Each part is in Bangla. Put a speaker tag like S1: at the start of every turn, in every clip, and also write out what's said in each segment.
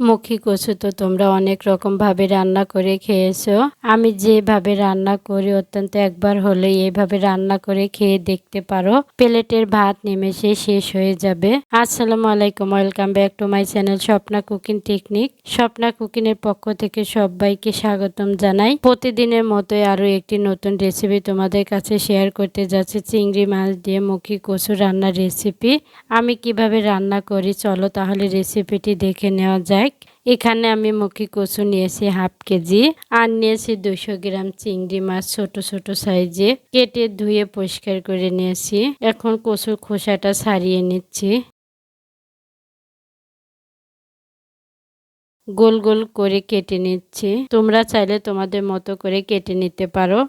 S1: মুখী কচু তো তোমরা অনেক রকম ভাবে রান্না করে খেয়েছো। আমি যেভাবে রান্না করি অত্যন্ত একবার হলে এইভাবে রান্না করে খেয়ে দেখতে পারো। প্লেটের ভাত নিমেষে শেষ হয়ে যাবে। আসসালামু আলাইকুম, welcome back to my channel Swapna cooking technique. Swapna cooking এর পক্ষ থেকে সবাইকে স্বাগতম জানাই। প্রতিদিনের মতোই আরও একটি নতুন রেসিপি তোমাদের কাছে শেয়ার করতে যাচ্ছে। চিংড়ি মাছ দিয়ে মুখী কচু রান্নার রেসিপি আমি কীভাবে রান্না করি, চলো তাহলে রেসিপিটি দেখে নেওয়া যায় এখানে আমি মুখি কচু নিয়েছি হাফ কেজি আর নিয়েছি দুশো গ্রাম চিংড়ি মাছ ছোট ছোট সাইজে। কেটে ধুয়ে পরিষ্কার করে নিয়েছি। এখন কচুর খোসাটা ছাড়িয়ে নিচ্ছি। গোল গোল করে কেটে নিচ্ছি। তোমরা চাইলে তোমাদের মতো করে কেটে নিতে পারো।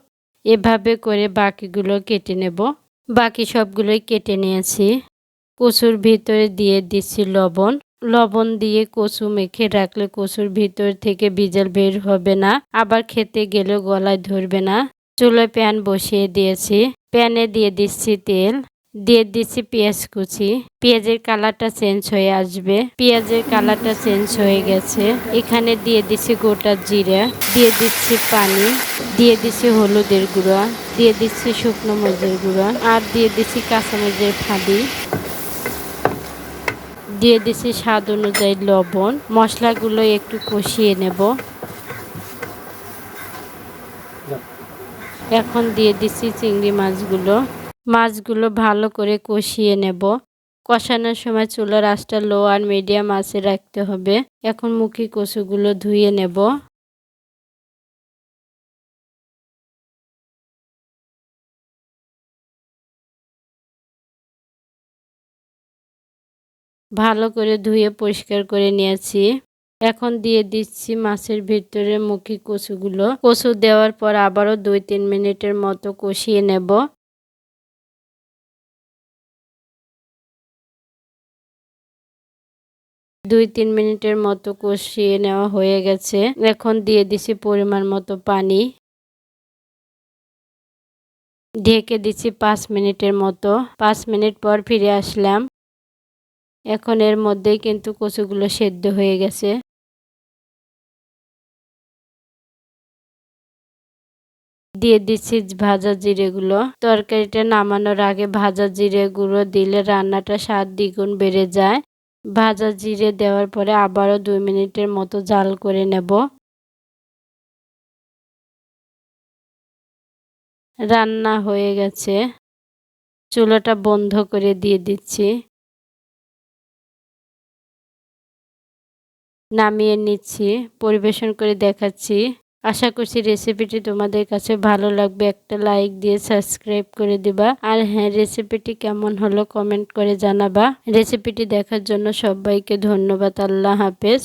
S1: এভাবে করে বাকিগুলো কেটে নেব। বাকি সবগুলোই কেটে নিয়েছি। কচুর ভিতরে দিয়ে দিচ্ছি লবণ। লবণ দিয়ে কচু মেখে রাখলে কচুর ভিতর থেকে বিজল বের হবে না, আবার খেতে গেলেও গলায় ধরবে না। চুলোয় প্যান বসিয়ে দিয়েছি। প্যানে দিয়ে দিচ্ছি তেল, দিয়ে দিচ্ছি পেঁয়াজ কুচি। পেঁয়াজের কালারটা চেঞ্জ হয়ে আসবে। পেঁয়াজের কালারটা চেঞ্জ হয়ে গেছে। এখানে দিয়ে দিচ্ছি গোটা জিরা, দিয়ে দিচ্ছি পানি, দিয়ে দিচ্ছি হলুদের গুঁড়া, দিয়ে দিচ্ছি শুকনো মরিচের গুঁড়া, আর দিয়ে দিচ্ছি কাঁচামরিচের ফাঁদি দিয়ে দিছি স্বাদ অনুযায়ী লবণ। মশলাগুলো একটু কষিয়ে নেব। এখন দিয়ে দিছি চিংড়ি মাছগুলো। মাছগুলো ভালো করে কষিয়ে নেব। কষানোর সময় চুলার আঁচটা লো আর মিডিয়াম আছে রাখতে হবে। এখন মুখি কচুগুলো ধুয়ে নেব। ভালো করে ধুয়ে পরিষ্কার করে নিয়েছি। এখন দিয়ে দিচ্ছি মাছের ভিতরে মুখি কচুগুলো। কচু দেওয়ার পর আবারও দুই তিন মিনিটের মতো কষিয়ে নেব। দুই তিন মিনিটের মতো কষিয়ে নেওয়া হয়ে গেছে। এখন দিয়ে দিছি পরিমাণ মতো পানি। ঢেকে দিচ্ছি পাঁচ মিনিটের মতো। পাঁচ মিনিট পর ফিরে আসলাম। এখন এর মধ্যেই কিন্তু কচুগুলো সেদ্ধ হয়ে গেছে। দিয়ে দিচ্ছি ভাজা জিরেগুলো। তরকারিটা নামানোর আগে ভাজা জিরে গুঁড়ো দিলে রান্নাটা স্বাদ দ্বিগুণ বেড়ে যায়। ভাজা জিরে দেওয়ার পরে আবারও দুই মিনিটের মতো জাল করে নেব। রান্না হয়ে গেছে। চুলাটা বন্ধ করে দিয়ে দিচ্ছি। নামিয়ে নিচ্ছি, পরিবেশন করে দেখাচ্ছি। আশা করছি রেসিপিটি তোমাদের কাছে ভালো লাগবে। একটা লাইক দিয়ে সাবস্ক্রাইব করে দিবা। আর হ্যাঁ রেসিপিটি কেমন হলো কমেন্ট করে জানাবা। রেসিপিটি দেখার জন্য সবাইকে ধন্যবাদ। আল্লাহ হাফেজ।